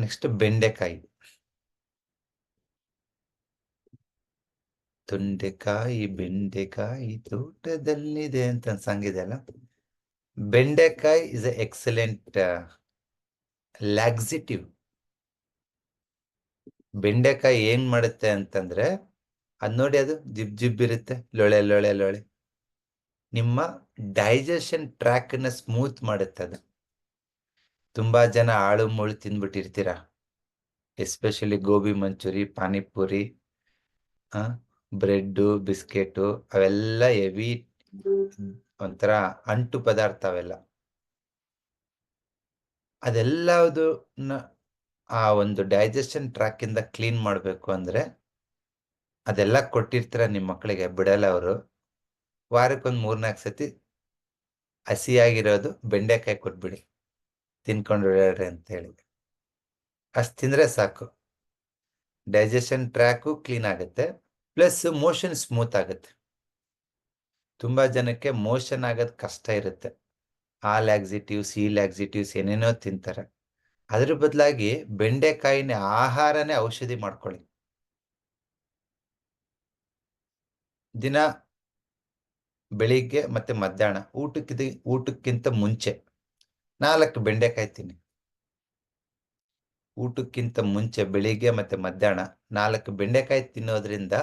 Next ಬೆಂಡೆಕಾಯಿ. ತೊಂಡೆಕಾಯಿ, ಬೆಂಡೆಕಾಯಿ ತೋಟದಲ್ಲಿದೆ ಅಂತ ಒಂದು ಸಾಂಗ್ ಇದೆ ಅಲ್ಲ? ಬೆಂಡೆಕಾಯಿ ಇಸ್ ಎ ಎಕ್ಸಲೆಂಟ್ ಲ್ಯಾಕ್ಸಿಟಿವ್ ಬೆಂಡೆಕಾಯಿ ಏನ್ ಮಾಡುತ್ತೆ ಅಂತಂದ್ರೆ, ಅದ್ ನೋಡಿ ಅದು ಜಿಬ್ ಜಿಬ್ ಇರುತ್ತೆ, ಲೊಳೆ ಲೊಳೆ ಲೊಳೆ. ನಿಮ್ಮ ಡೈಜೆಷನ್ ಟ್ರ್ಯಾಕ್ನ ಸ್ಮೂತ್ ಮಾಡುತ್ತೆ ಅದು. ತುಂಬಾ ಜನ ಆಳು ಮುಳು ತಿನ್ಬಿಟ್ಟಿರ್ತೀರ ಎಸ್ಪೆಷಲಿ ಗೋಬಿ ಮಂಚೂರಿ ಪಾನಿಪುರಿ ಆ ಬ್ರೆಡ್ ಬಿಸ್ಕೆಟು ಅವೆಲ್ಲ ಹೆವಿ ಒಂಥರ ಅಂಟು ಪದಾರ್ಥ ಅವೆಲ್ಲ. ಅದೆಲ್ಲದು ಆ ಒಂದು ಡೈಜೆಷನ್ ಟ್ರ್ಯಾಕ್ ಇಂದ ಕ್ಲೀನ್ ಮಾಡಬೇಕು ಅಂದ್ರೆ ಅದೆಲ್ಲ ಕೊಟ್ಟಿರ್ತೀರ ನಿಮ್ಮ ಮಕ್ಕಳಿಗೆ? ಬಿಡಲ್ಲ ಅವರು. ವಾರಕ್ಕೊಂದು ಮೂರ್ನಾಲ್ಕು ಸತಿ ಹಸಿಯಾಗಿರೋದು ಬೆಂಡೆಕಾಯಿ ಕೊಟ್ಬಿಡಿ. ತಿನ್ಕೊಂಡು ಅಂತ ಹೇಳಿ ಅಷ್ಟು ತಿಂದರೆ ಸಾಕು. ಡೈಜೆಷನ್ ಟ್ರ್ಯಾಕು ಕ್ಲೀನ್ ಆಗುತ್ತೆ. ಪ್ಲಸ್ ಮೋಷನ್ ಸ್ಮೂತ್ ಆಗುತ್ತೆ. ತುಂಬ ಜನಕ್ಕೆ ಮೋಷನ್ ಆಗೋದು ಕಷ್ಟ ಇರುತ್ತೆ. ಆ ಲ್ಯಾಕ್ಸಿಟಿವ್ಸ್ ಈ ಲ್ಯಾಕ್ಸಿಟಿವ್ಸ್ ಏನೇನೋ ತಿಂತಾರೆ. ಅದ್ರ ಬದಲಾಗಿ ಬೆಂಡೆಕಾಯಿನ ಆಹಾರನೇ ಔಷಧಿ ಮಾಡ್ಕೊಳ್ಳಿ. ದಿನ ಬೆಳಿಗ್ಗೆ ಮತ್ತೆ ಮಧ್ಯಾಹ್ನ ಊಟಕ್ಕಿದ ಊಟಕ್ಕಿಂತ ಮುಂಚೆ. ನಾಲ್ಕು ಬೆಂಡೆಕಾಯಿ ತಿನ್ನಿ. ಊಟಕ್ಕಿಂತ ಮುಂಚೆ ಬೆಳಿಗ್ಗೆ ಮತ್ತೆ ಮಧ್ಯಾಹ್ನ ನಾಲ್ಕು ಬೆಂಡೆಕಾಯಿ ತಿನ್ನೋದ್ರಿಂದ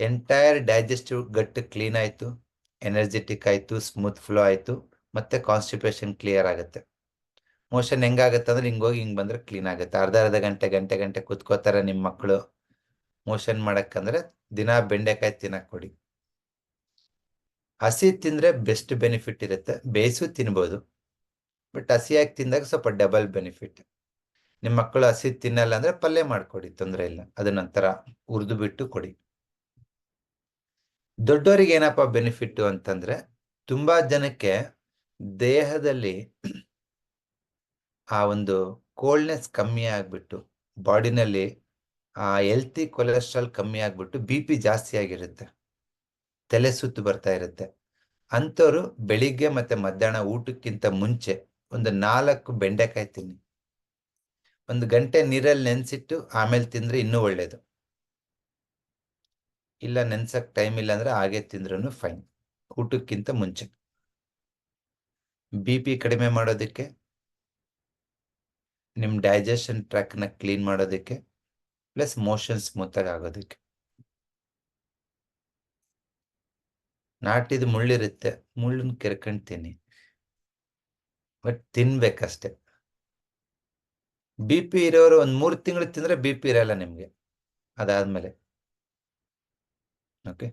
ಎಂಟೈರ್ ಡೈಜೆಸ್ಟಿವ್ ಗಟ್ ಕ್ಲೀನ್ ಆಯಿತು ಎನರ್ಜೆಟಿಕ್ ಆಯಿತು ಸ್ಮೂತ್ ಫ್ಲೋ ಆಯಿತು, ಮತ್ತೆ ಕಾನ್ಸ್ಟಿಪೇಷನ್ ಕ್ಲಿಯರ್ ಆಗುತ್ತೆ. ಮೋಷನ್ ಹೆಂಗಾಗತ್ತೆ ಅಂದ್ರೆ ಹಿಂಗೋಗಿ ಹಿಂಗೆ ಬಂದ್ರೆ ಕ್ಲೀನ್ ಆಗುತ್ತೆ. ಅರ್ಧ ಅರ್ಧ ಗಂಟೆ ಗಂಟೆ ಗಂಟೆ ಕುತ್ಕೋತಾರೆ ನಿಮ್ಮ ಮಕ್ಕಳು ಮೋಷನ್ ಮಾಡಕ್ಕಂದ್ರೆ ದಿನ ಬೆಂಡೆಕಾಯಿ ತಿನ್ನಕ್ ಕೊಡಿ. ಹಸಿ ತಿಂದ್ರೆ ಬೆಸ್ಟ್ ಬೆನಿಫಿಟ್ ಇರುತ್ತೆ. ಬೇಯಿಸು ತಿನ್ಬೋದು. ಬಟ್ ಹಸಿಯಾಗಿ ತಿಂದಾಗ ಸ್ವಲ್ಪ ಡಬಲ್ ಬೆನಿಫಿಟ್ ನಿಮ್ಮ ಮಕ್ಕಳು ಹಸಿ ತಿನ್ನಲ್ಲ ಅಂದ್ರೆ ಪಲ್ಯ ಮಾಡ್ಕೊಡಿ, ತೊಂದರೆ ಇಲ್ಲ. ಅದನ್ನ ನಂತರ ಹುರಿದು ಬಿಟ್ಟು ಕೊಡಿ. ದೊಡ್ಡವರಿಗೆ ಏನಪ್ಪ ಬೆನಿಫಿಟ್ ಅಂತಂದ್ರೆ ತುಂಬಾ ಜನಕ್ಕೆ ದೇಹದಲ್ಲಿ ಆ ಒಂದು ಕೋಲ್ಡ್ನೆಸ್ ಕಮ್ಮಿ ಆಗ್ಬಿಟ್ಟು, ಬಾಡಿನಲ್ಲಿ ಆ ಹೆಲ್ತಿ ಕೊಲೆಸ್ಟ್ರಾಲ್ ಕಮ್ಮಿ ಆಗ್ಬಿಟ್ಟು ಬಿ ಪಿ ಜಾಸ್ತಿ ಆಗಿರುತ್ತೆ. ತಲೆ ಸುತ್ತು ಬರ್ತಾ ಇರುತ್ತೆ. ಅಂಥವ್ರು ಬೆಳಿಗ್ಗೆ ಮತ್ತೆ ಮಧ್ಯಾಹ್ನ ಊಟಕ್ಕಿಂತ ಮುಂಚೆ ಒಂದು ನಾಲ್ಕು ಬೆಂಡೆಕಾಯಿ ತಿನ್ನಿ. ಒಂದು ಗಂಟೆ ನೀರಲ್ಲಿ ನೆನೆಸಿಟ್ಟು ಆಮೇಲೆ ತಿಂದರೆ ಇನ್ನೂ ಒಳ್ಳೇದು. ಇಲ್ಲ ನೆನ್ಸಕ್ಕೆ ಟೈಮ್ ಇಲ್ಲ ಅಂದರೆ ಹಾಗೆ ತಿಂದ್ರೂ ಫೈನ್ ಊಟಕ್ಕಿಂತ ಮುಂಚೆ. ಬಿ ಪಿ ಕಡಿಮೆ ಮಾಡೋದಕ್ಕೆ. ನಿಮ್ಮ ಡೈಜೆಷನ್ ಟ್ರ್ಯಾಕ್ನ ಕ್ಲೀನ್ ಮಾಡೋದಕ್ಕೆ. ಪ್ಲಸ್ ಮೋಷನ್ ಸ್ಮೂತಾಗಿ ಆಗಿ ಆಗೋದಕ್ಕೆ. ನಾಟಿದ ಮುಳ್ಳಿರುತ್ತೆ. ಮುಳ್ಳನ್ನು ಕೆರ್ಕೊಂಡ್ ತಿನ್ನಿ. ಬಟ್ ತಿನ್ಬೇಕಷ್ಟೆ. ಬಿ ಪಿ ಇರೋರು ಒಂದ್ ಮೂರ್ ತಿಂಗಳು ತಿಂದ್ರೆ ಬಿ ಪಿ ಇರಲ್ಲ ನಿಮ್ಗೆ. ಅದಾದ್ಮೇಲೆ. ಓಕೆ